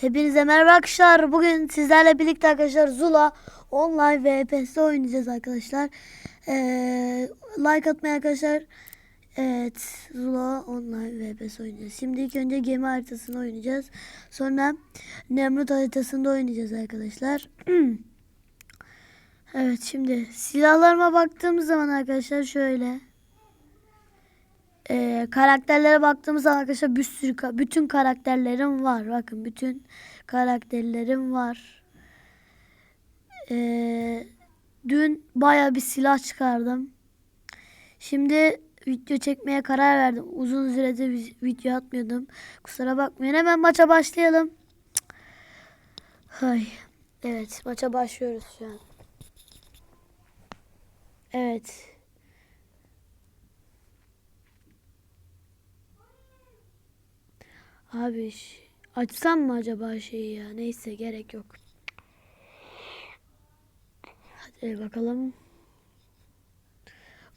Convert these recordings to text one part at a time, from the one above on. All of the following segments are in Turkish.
Hepinize merhaba arkadaşlar. Bugün sizlerle birlikte arkadaşlar Zula online VPS oynayacağız arkadaşlar. Ee, like atmayı arkadaşlar. Evet Zula online VPS oynayacağız. Şimdi ilk önce gemi haritasını oynayacağız. Sonra Nemrut haritasında oynayacağız arkadaşlar. evet şimdi silahlarıma baktığımız zaman arkadaşlar şöyle. Ee, karakterlere baktığımız zaman arkadaşlar bir sürü bütün karakterlerim var. Bakın bütün karakterlerim var. Ee, dün baya bir silah çıkardım. Şimdi video çekmeye karar verdim. Uzun süredir vi- video atmıyordum. Kusura bakmayın. Hemen maça başlayalım. Hay. Evet, maça başlıyoruz şu an. Evet. Abi açsam mı acaba şeyi ya? Neyse gerek yok. Hadi bakalım.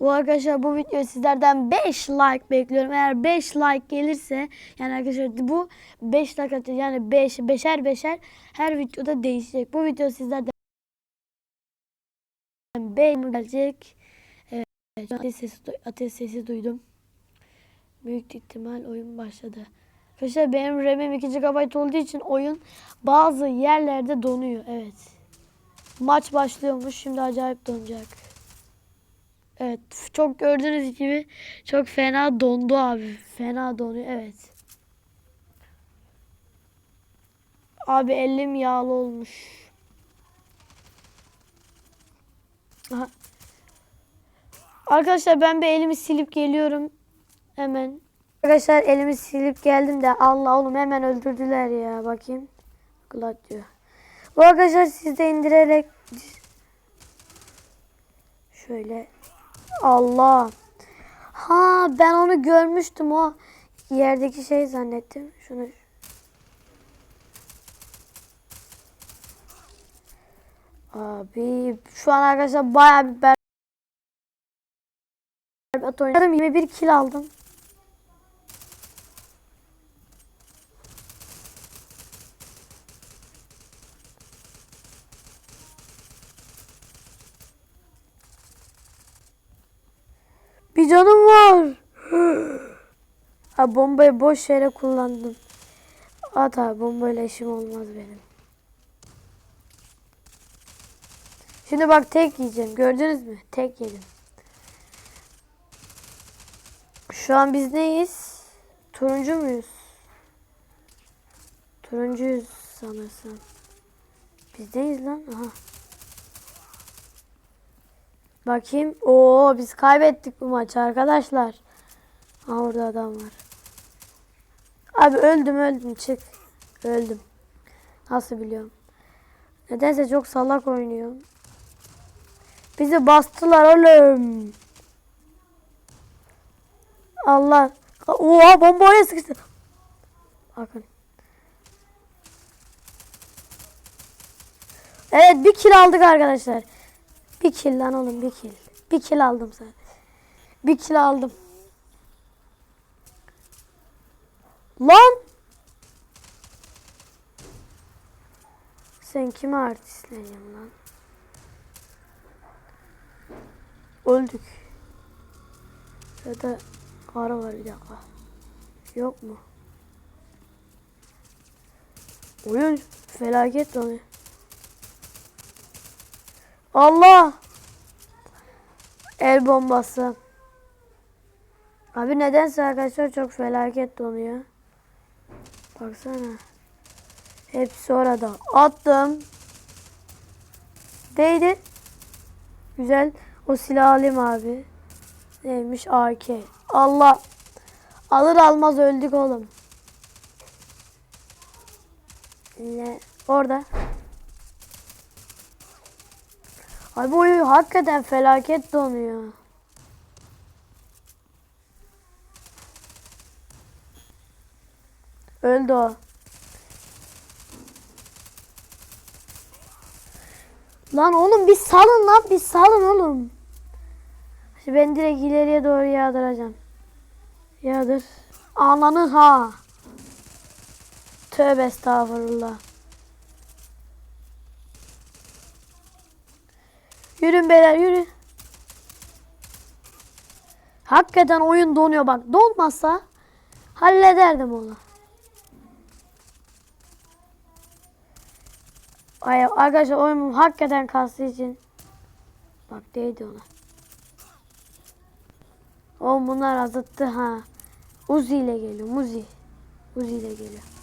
Bu arkadaşlar bu video sizlerden 5 like bekliyorum. Eğer 5 like gelirse yani arkadaşlar bu 5 like atacak yani 5 beşer beşer her videoda değişecek. Bu video sizlerden 5 gelecek. Evet, ateş sesi, ateş sesi duydum. Büyük ihtimal oyun başladı. Arkadaşlar benim RAM'im 2 GB olduğu için oyun bazı yerlerde donuyor. Evet. Maç başlıyormuş. Şimdi acayip donacak. Evet. Çok gördüğünüz gibi çok fena dondu abi. Fena donuyor. Evet. Abi elim yağlı olmuş. Aha. Arkadaşlar ben bir elimi silip geliyorum. Hemen. Arkadaşlar elimi silip geldim de Allah oğlum hemen öldürdüler ya. Bakayım. Gladio. Bu arkadaşlar siz de indirerek şöyle Allah. Ha ben onu görmüştüm o yerdeki şey zannettim. Şunu Abi şu an arkadaşlar bayağı bir berbat oynadım. 21 kill aldım. Canım var. Ha bombayı boş yere kullandım. At abi bombayla işim olmaz benim. Şimdi bak tek yiyeceğim. Gördünüz mü? Tek yedim. Şu an biz neyiz? Turuncu muyuz? Turuncuyuz sanırsam. Biz neyiz lan? Aha. Bakayım. Oo biz kaybettik bu maçı arkadaşlar. Ha orada adam var. Abi öldüm öldüm çık. Öldüm. Nasıl biliyorum. Nedense çok salak oynuyorum. Bizi bastılar oğlum. Allah. Oha bomba oraya sıkıştı. Bakın. Evet bir kill aldık arkadaşlar. Bir kill lan oğlum bir kill. Bir kill aldım sadece. Bir kill aldım. Lan! Sen kime artistleniyorsun lan? Öldük. Ya da ara var bir dakika. Yok mu? Oyun felaket donuyor. Allah! El bombası. Abi nedense arkadaşlar çok felaket donuyor. Baksana. Hepsi orada. Attım. Değdi. Güzel. O silahı alayım abi. Neymiş? AK. Allah. Alır almaz öldük oğlum. Ne? Orada. Abi bu oyun hakikaten felaket donuyor. Öldü o. Lan oğlum bir salın lan bir salın oğlum. Şimdi ben direkt ileriye doğru yağdıracağım. Yağdır. Ananı ha. Tövbe estağfurullah. Yürün beyler yürü. Hakikaten oyun donuyor bak. Donmasa hallederdim onu. Ay arkadaşlar oyun hakikaten kastığı için. Bak değdi ona. O bunlar azıttı ha. Uzi ile geliyor. Muzi. Uzi ile geliyor.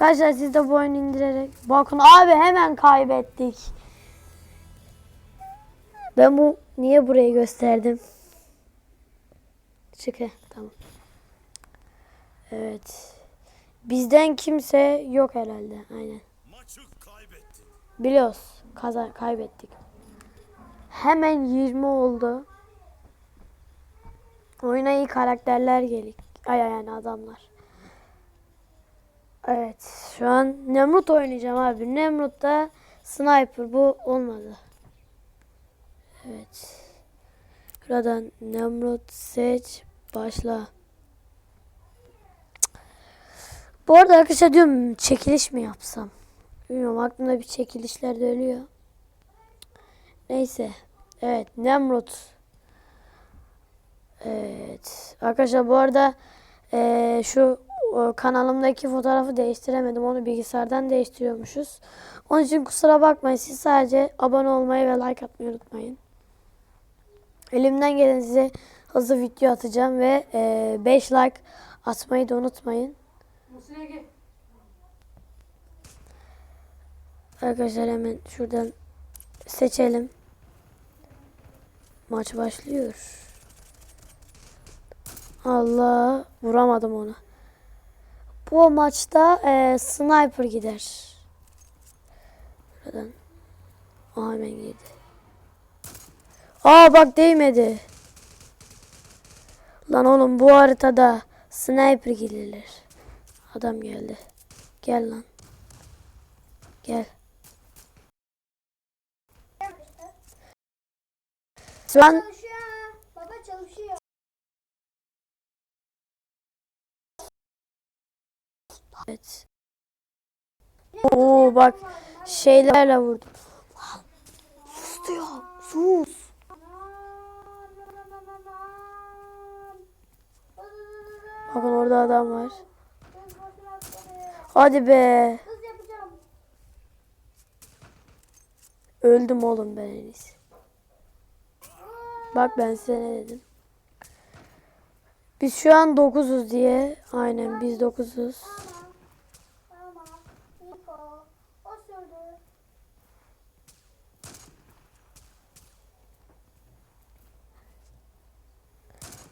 Arkadaşlar siz de bu oyunu indirerek. Bakın abi hemen kaybettik. Ben bu niye burayı gösterdim? Çık he, tamam. Evet. Bizden kimse yok herhalde. Aynen. Biliyoruz. Kaza kaybettik. Hemen 20 oldu. Oyuna iyi karakterler gelik. Ay yani adamlar. Evet. Şu an Nemrut oynayacağım abi. Nemrut da sniper. Bu olmadı. Evet. Buradan Nemrut seç. Başla. Bu arada arkadaşlar diyorum çekiliş mi yapsam? Bilmiyorum aklımda bir çekilişler dönüyor. Neyse. Evet Nemrut. Evet. Arkadaşlar bu arada eee, şu kanalımdaki fotoğrafı değiştiremedim. Onu bilgisayardan değiştiriyormuşuz. Onun için kusura bakmayın. Siz sadece abone olmayı ve like atmayı unutmayın. Elimden gelen size hızlı video atacağım ve 5 like atmayı da unutmayın. Arkadaşlar hemen şuradan seçelim. Maç başlıyor. Allah vuramadım onu. Bu maçta e, sniper gider. Buradan. Aa hemen girdi. Aa bak değmedi. Lan oğlum bu haritada sniper gelirler. Adam geldi. Gel lan. Gel. Lan Çalışıyor. Evet. Oo bak şeylerle vurdum. Sus diyor. Sus. Bakın orada adam var. Hadi be. Öldüm oğlum ben en iyisi. Bak ben size ne dedim. Biz şu an 9'uz diye. Aynen biz 9'uz. Tamam. Niko. O sürdü.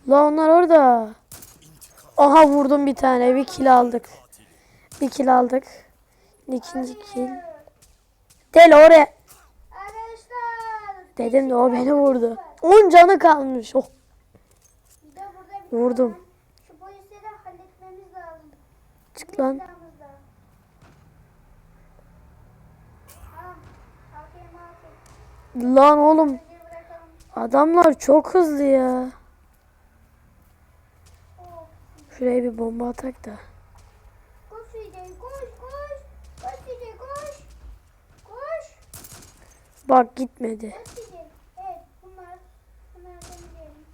La onlar orada. Aha vurdum bir tane. Bir kill aldık. Bir kill aldık. İkinci kill. Del oraya. Dedim de o beni vurdu. 10 canı kalmış. Oh, vurdum. Çık lan. Lan oğlum. Adamlar çok hızlı ya. Oh. Şuraya bir bomba atak da. Koş CJ koş koş. Koş CJ koş. Koş. Bak gitmedi. Koş CJ. Evet bunlar. Bunlar temizleyelim.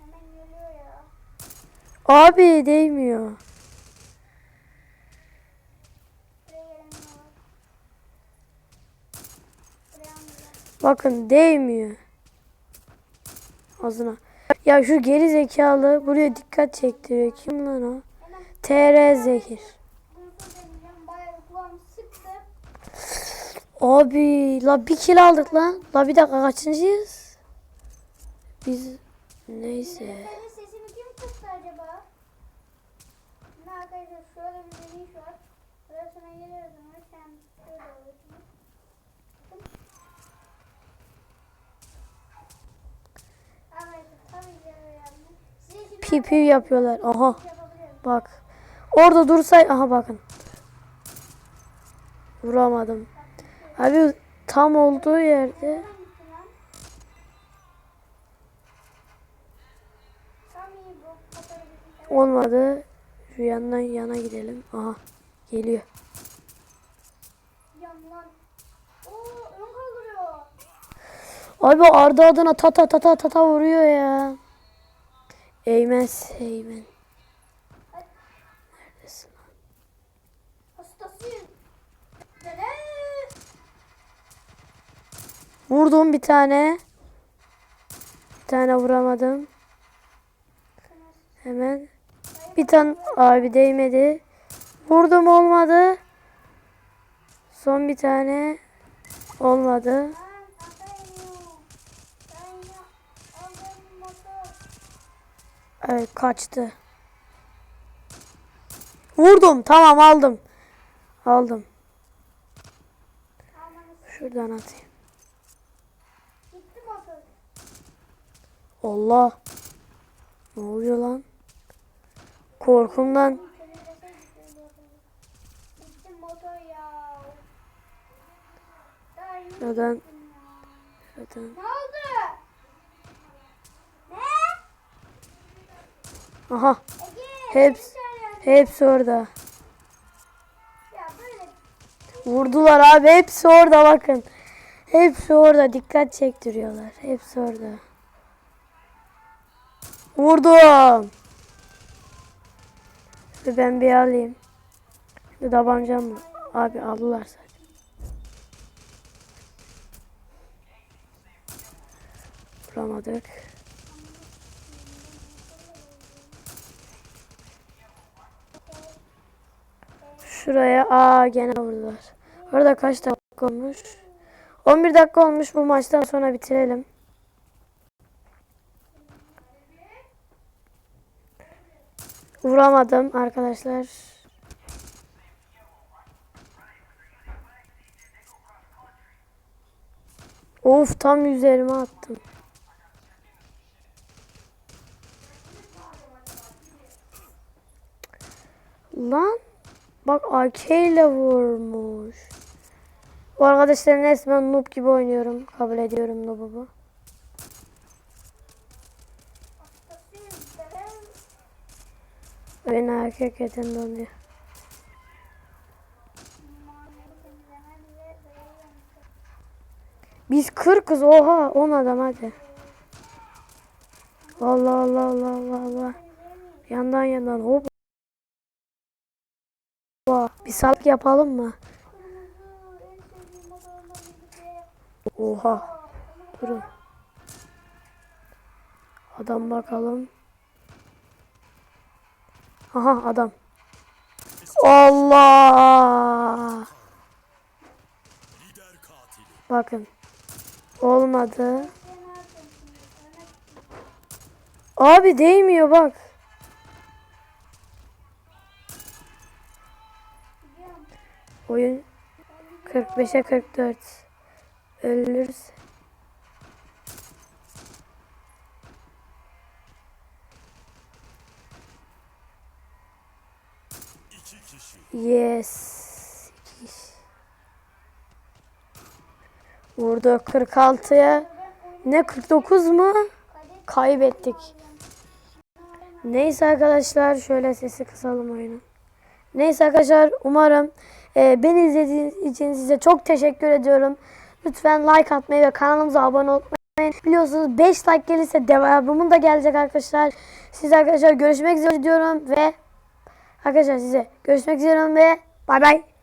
Hemen geliyor ya. Abi değmiyor. Bakın değmiyor. Ağzına. Ya şu geri zekalı buraya dikkat çektiriyor. Kim lan o? TR sıktı. Abi la bir kill aldık lan. La bir dakika kaçıncıyız? Biz neyse. Pi pi yapıyorlar. Aha. Bak. Orada dursay. Aha bakın. Vuramadım. Abi tam olduğu yerde. Olmadı. Şu yandan yana gidelim. Aha. Geliyor. Abi Arda adına ta ta ta ta ta, ta vuruyor ya. Eymen. Neredesin? Hastasıyım. Dede. Vurdum bir tane. Bir tane vuramadım. Hemen. Bir tane abi değmedi. Vurdum olmadı. Son bir tane olmadı. Ben atayım. Ben ya. Aldım motor. Evet kaçtı. Vurdum. Tamam aldım. Aldım. Şuradan atayım. Allah. Ne oluyor lan? Korkumdan. Gitti motor ya. Daha iyi Şuradan. ya. Şuradan. Ne oldu? Ne? Aha. Hepsi, hepsi orada. Vurdular abi. Hepsi orada bakın. Hepsi orada. Dikkat çektiriyorlar. Hepsi orada. Vurdum. Şimdi ben bir alayım. Şimdi tabancam mı? Abi aldılar zaten. Vuramadık. Şuraya aa gene vurdular. Orada kaç dakika olmuş? 11 dakika olmuş bu maçtan sonra bitirelim. Vuramadım arkadaşlar. Of tam üzerime attım. Lan bak AK ile vurmuş. Bu arkadaşların resmen noob gibi oynuyorum. Kabul ediyorum noob'umu. Oyun erkek eten donuyor. Biz 40 kız oha 10 adam hadi. Allah Allah Allah Allah Allah. Yandan yandan hop. Hoppa. Bir salak yapalım mı? Oha. Durun. Adam bakalım. Aha adam. Allah. Bakın. Olmadı. Abi değmiyor bak. Oyun 45'e 44. Ölürüz. Yes. Vurdu 46'ya. Ne 49 mu? Kaybettik. Neyse arkadaşlar şöyle sesi kısalım oyunu. Neyse arkadaşlar umarım e, beni izlediğiniz için size çok teşekkür ediyorum. Lütfen like atmayı ve kanalımıza abone olmayı biliyorsunuz 5 like gelirse devamının da gelecek arkadaşlar. Siz arkadaşlar görüşmek üzere diyorum ve arkadaşlar size görüşmek üzere ve bay bay.